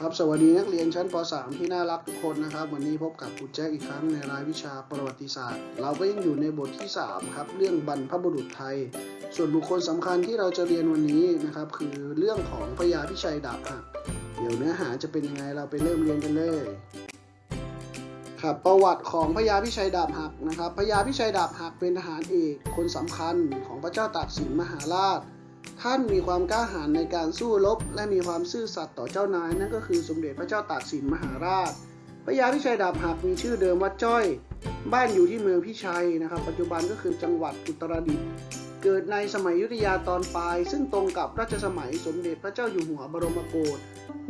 ครับสวัสดีนักเรียนชั้นป .3 ที่น่ารักทุกคนนะครับ วันนี้พบกับครูแจ็คอีกครั้งในรายวิชาประวัติศาสตร์ เราก็ยังอยู่ในบทที่ 3 ครับ เรื่องบรรพบุรุษไทย ส่วนบุคคลสำคัญที่เราจะเรียนวันนี้นะครับ คือเรื่องของพญาพิชัยดาบหักเดี๋ยวเนื้อหาจะเป็นยังไงเราไปเริ่มเรียนกันเลยครับประวัติของพญาพิชัยดาบหักนะครับพญาพิชัยดาบหักเป็นทหารเอกคนสำคัญของพระเจ้าตากสินมหาราช ท่านมีความกล้าหาญในการสู้รบ และมีความซื่อสัตย์ต่อเจ้านาย นั่นก็คือสมเด็จพระเจ้าตากสินมหาราชพระยาพิชัยดาบหักมีชื่อเดิมว่าจ้อย บ้านอยู่ที่เมืองพิชัยนะครับ ปัจจุบันก็คือจังหวัดอุตรดิตถ์เกิดในสมัยยุทธยาตอนปลาย ซึ่งตรงกับรัชสมัยสมเด็จพระเจ้าอยู่หัวบรมโกศ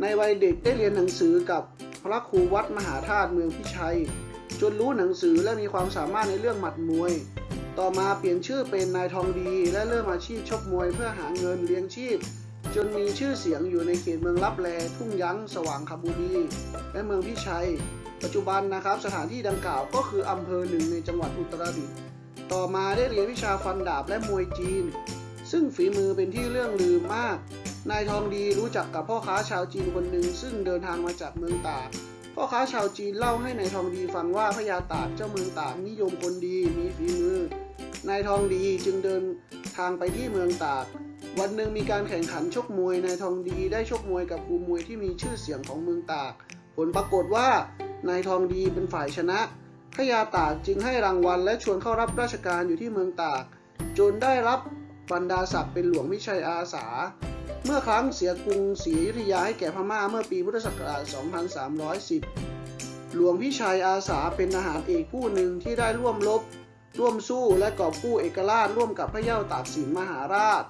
ในวัยเด็กได้เรียนหนังสือกับพระครูวัดมหาธาตุเมืองพิชัย จนรู้หนังสือและมีความสามารถในเรื่องหมัดมวย ต่อมาเปลี่ยนชื่อเป็นนายทองดี และเริ่มอาชีพชกมวยเพื่อหาเงินเลี้ยงชีพ จนมีชื่อเสียงอยู่ในเขตเมืองลับแลทุ่งยั้งสว่างคบุรีและเมืองพิชัย ปัจจุบันนะครับสถานที่ดังกล่าวก็คืออำเภอหนึ่งในจังหวัดอุตรดิตถ์ต่อมาได้เรียนวิชาฟันดาบและมวยจีน ซึ่งฝีมือเป็นที่เรื่องลือมาก นายทองดีรู้จักกับพ่อค้าชาวจีนคนหนึ่งซึ่งเดินทางมาจากเมืองตากพ่อค้าชาวจีนเล่าให้นายทองดีฟังว่าพญาตากเจ้าเมืองตากนิยมคนดีมีฝีมือ นายทองดีจึงเดินทางไปที่เมืองตาก วันหนึ่งมีการแข่งขันชกมวย นายทองดีได้ชกมวยกับครูมวยที่มีชื่อเสียงของเมืองตาก ผลปรากฏว่านายทองดีเป็นฝ่ายชนะพญาตากจึงให้รางวัลและชวนเข้ารับราชการอยู่ที่เมืองตาก จนได้รับบรรดาศักดิ์เป็นหลวงพิชัยอาสา เมื่อครั้งเสียกรุงศรีอยุธยาให้แก่พม่าเมื่อปีพุทธศักราช 2310 หลวงพิชัยอาสาเป็นทหารเอกผู้หนึ่งที่ได้ร่วมรบ ร่วมสู้และกอบกู้เอกราชร่วมกับพระเยาตากสินมหาราช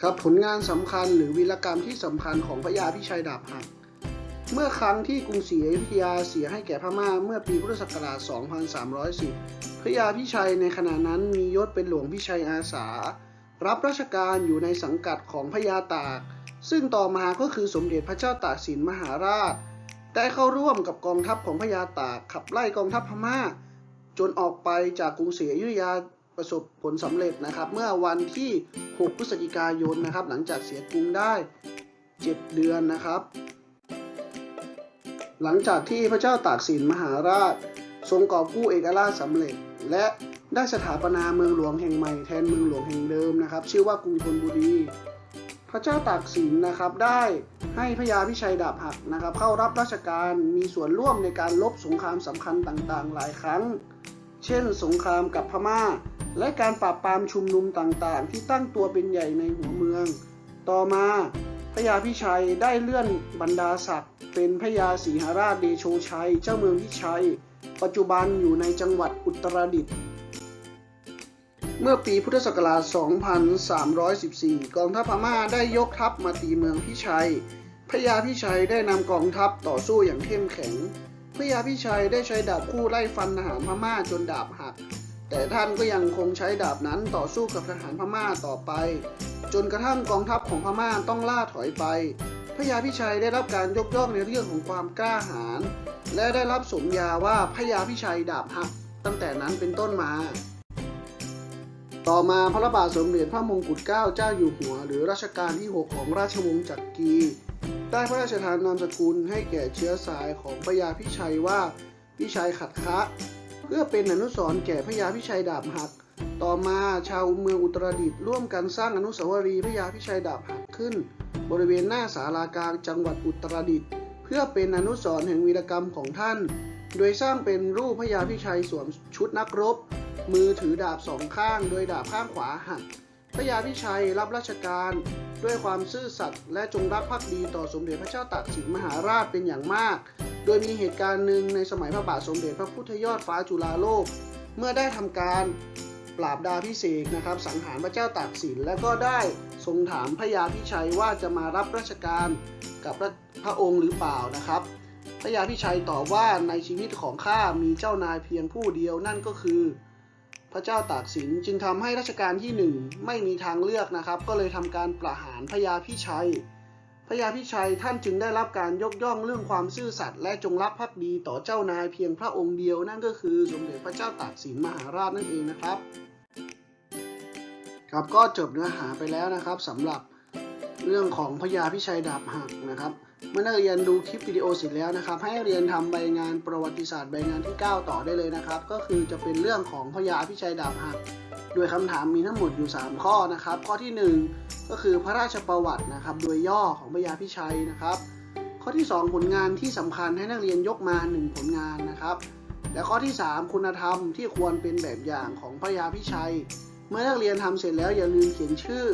ครับผลงานสำคัญหรือวีรกรรมที่สำคัญของพระยาพิชัยดาบหัก เมื่อครั้งที่กรุงศรีอยุธยาเสียให้แก่พม่าเมื่อปีพุทธศักราช 2310 พระยาพิชัยในขณะนั้นมียศเป็นหลวงพิชัยอาสา รับราชการอยู่ในสังกัดของพญาตาก ซึ่งต่อมาก็คือสมเด็จพระเจ้าตากสินมหาราช ได้เข้าร่วมกับกองทัพของพญาตากขับไล่กองทัพพม่า จนออกไปจากกรุงศรีอยุธยาประสบผลสำเร็จนะครับ เมื่อวันที่ 6 พฤศจิกายนนะครับ หลังจากเสียกรุงได้ 7 เดือนนะครับ หลังจากที่พระเจ้าตากสินมหาราช ทรงกอบกู้เอกราชสำเร็จ และได้สถาปนาเมืองหลวงแห่งใหม่แทนเมืองหลวงแห่งเดิมนะครับ ชื่อว่ากรุงธนบุรี พระเจ้าตากสินนะครับได้ให้พระยาพิชัยดาบหักนะครับ เข้ารับราชการมีส่วนร่วมในการลบสงครามสำคัญต่างๆ หลายครั้ง เช่น สงครามกับพม่า และการปราบปรามชุมนุมต่างๆ ที่ตั้งตัวเป็นใหญ่ในหัวเมือง ต่อมาพระยาพิชัยได้เลื่อนบรรดาศักดิ์เป็นพระยาศรีหราชเดโชชัย เจ้าเมืองพิชัย ปัจจุบันอยู่ในจังหวัดอุตรดิตถ์ เมื่อปีพุทธศักราช 2314 กองทัพพม่าได้ยกทัพมาตีเมืองพิชัย พระยาพิชัยได้นำกองทัพต่อสู้อย่างเข้มแข็ง พระยาพิชัยได้ใช้ดาบคู่ไล่ฟันทหารพม่าจนดาบหัก แต่ท่านก็ยังคงใช้ดาบนั้นต่อสู้กับทหารพม่าต่อไป จนกระทั่งกองทัพของพม่าต้องล่าถอยไป พระยาพิชัยได้รับการยกย่องในเรื่องของความกล้าหาญ และได้รับสมญาว่าพระยาพิชัยดาบหัก ตั้งแต่นั้นเป็นต้นมา ต่อมาพระบาทสมเด็จพระมงกุฎเกล้าเจ้าอยู่หัว หรือรัชกาลที่ 6 ของราชวงศ์จักรีได้พระราชทานนามสกุลให้แก่เชื้อสายของพระยาพิชัยว่าพิชัยขัดคะเพื่อเป็นอนุสรณ์แก่พระยาพิชัยดาบหัก ต่อมาชาวเมืองอุตรดิตถ์ร่วมกันสร้างอนุสาวรีย์พระยาพิชัยดาบหักขึ้น บริเวณหน้าศาลากลางจังหวัดอุตรดิตถ์เพื่อเป็นอนุสรณ์แห่งวีรกรรมของท่าน โดยสร้างเป็นรูปพระยาพิชัยสวมชุดนักรบ มือถือดาบสองข้าง โดยดาบข้างขวาหัก พระยาพิชัยรับราชการด้วยความซื่อสัตย์และจงรักภักดีต่อสมเด็จพระเจ้าตากสินมหาราชเป็นอย่างมาก โดยมีเหตุการณ์หนึ่งในสมัยพระบาทสมเด็จพระพุทธยอดฟ้าจุฬาโลก เมื่อได้ทำการปราบดาพิเศษนะครับ สังหารพระเจ้าตากสินและก็ได้ทรงถามพระยาพิชัยว่าจะมารับราชการกับพระพระองค์หรือเปล่านะครับ พระยาพิชัยตอบว่าในชีวิตของข้ามีเจ้านายเพียงผู้เดียวนั่นก็คือ พระเจ้าตากสินจึงทำให้รัชกาลที่หนึ่งไม่มีทางเลือกนะครับ ก็เลยทำการประหารพญาพิชัยพญาพิชัยท่านจึงได้รับการยกย่องเรื่องความซื่อสัตย์และจงรักภักดีต่อเจ้านายเพียงพระองค์เดียวนั่นก็คือสมเด็จพระเจ้าตากสินมหาราชนั่นเองนะครับ ครับก็จบเนื้อหาไปแล้วนะครับสำหรับ เรื่องของพญาพิชัยดาบหักนะครับเมื่อนักเรียนดูคลิปวิดีโอเสร็จแล้วนะครับ ให้นักเรียนทำใบงานประวัติศาสตร์ใบงานที่ 9 ต่อได้เลยนะครับ ก็คือจะเป็นเรื่องของพญาพิชัยดาบหัก โดยคำถามมีทั้งหมดอยู่ 3 ข้อนะครับ ข้อที่ 1 ก็คือพระราชประวัตินะครับ โดยย่อของพญาพิชัยนะครับ ข้อที่ 2 ผลงานที่สำคัญให้นักเรียนยกมา 1 ผลงานนะครับ และข้อที่ 3 คุณธรรมที่ควรเป็นแบบอย่างของพระยาพิชัย เมื่อนักเรียนทำเสร็จแล้วอย่าลืมเขียนชื่อ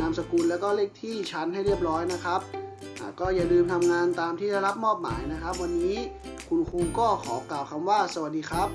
นามสกุลแล้วก็เลขที่ชั้นให้เรียบร้อยนะครับ ก็อย่าลืมทำงานตามที่ได้รับมอบหมายนะครับ วันนี้คุณครูก็ขอกล่าวคำว่าสวัสดีครับ